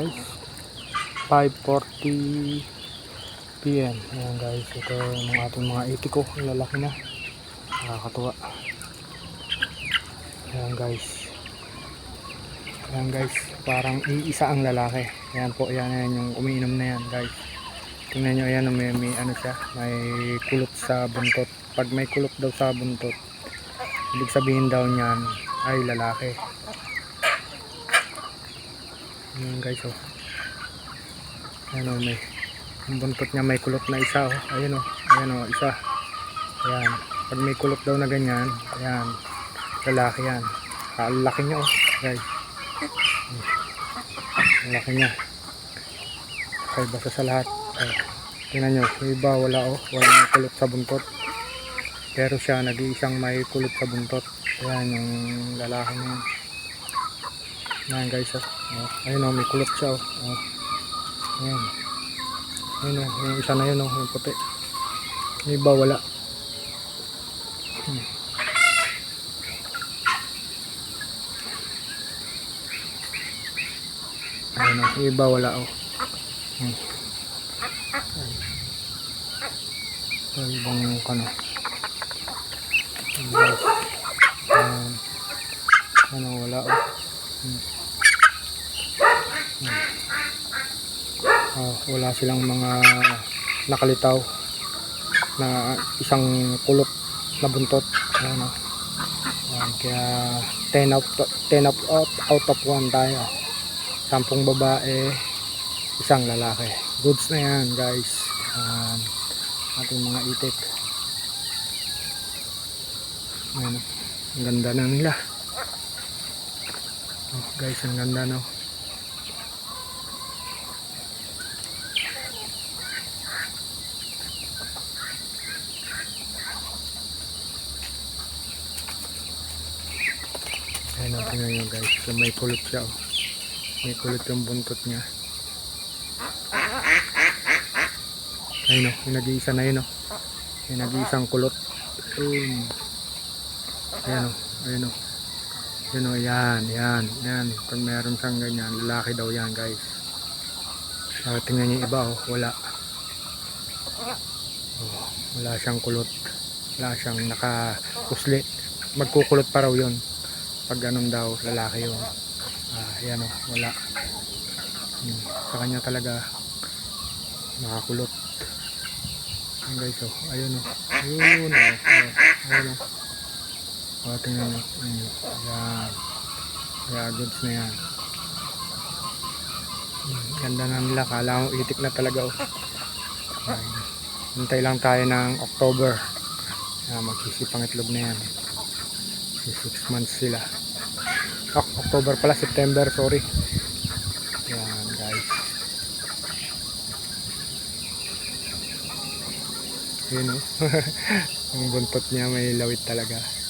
guys 5.40 PM ayan guys. Ito yung ating mga itiko ang lalaki na. Nakakatuwa. Ayan guys. Ayan guys. Parang iisa ang lalaki. Ayan po. Ayan, ayan yung umiinom na yan guys. Tingnan nyo ayan may, may ano siya. May kulot sa buntot. Pag may kulot daw sa buntot ibig sabihin daw niyan ay lalaki Ayan guys oh. Ayan oh may ang buntot niya may kulot na isa oh. Ayan oh. Ayan oh isa. Ayan. Pag may kulot daw na ganyan, ayan. Lalaki yan. Ang laki niya oh guys. Ang laki niya. Kaya basta sa lahat. Oh. Tingnan nyo, yung iba wala oh. Walang kulot sa buntot. Pero siya nag-iisang may kulot sa buntot. Ayan yung lalaki niya. Ayan guys oh. oh. Ayun oh, may kulot siya oh. oh. Ayan. Ayun oh, yung isa na yun oh, yung puti. Yung iba wala. Hmm. Ayun oh, yung iba wala oh. Hmm. Ito ibang kano. Ayan. Ano wala oh. Ah, wala silang mga nakalitaw na isang kulot na buntot. Ayan, oh. Ayan, kaya 10 out, 10 out, out, out of 1 tayo. 10 babae isang lalaki. Goods na yan guys. Ayan, ating mga itik. Ayan, ang ganda na nila. Oh, guys ang ganda no Ayan ang tingnan nyo guys. So, may kulot siya. Oh. May kulot yung buntot niya. Ayun o. Yung nag-iisa na yun o. Yung nag-iisang kulot. Ayun. Ayan o. Ayun o. Yun o. Yan. Yan. Yan. Pag meron siyang ganyan. Lalaki daw yan guys. So, tingnan yung iba o. Wala. Oh, wala siyang kulot. Wala siyang nakakusli. Magkukulot pa raw yun pag ganun daw lalaki yun. Ah yan o wala. Hmm. sa kanya talaga nakakulot. Yan guys o. Ayun o. Ayun o. Oh, ayun o. O tingnan nyo hmm. yan kaya goods na yan. Hmm. ganda na nila. Kala ko itik na talaga o. Hintay lang tayo ng October. Ah, magsisipang itlog na yan 6 months sila. Ah, October pala September sorry. Yan guys. Yun o yung buntot niya may lawit talaga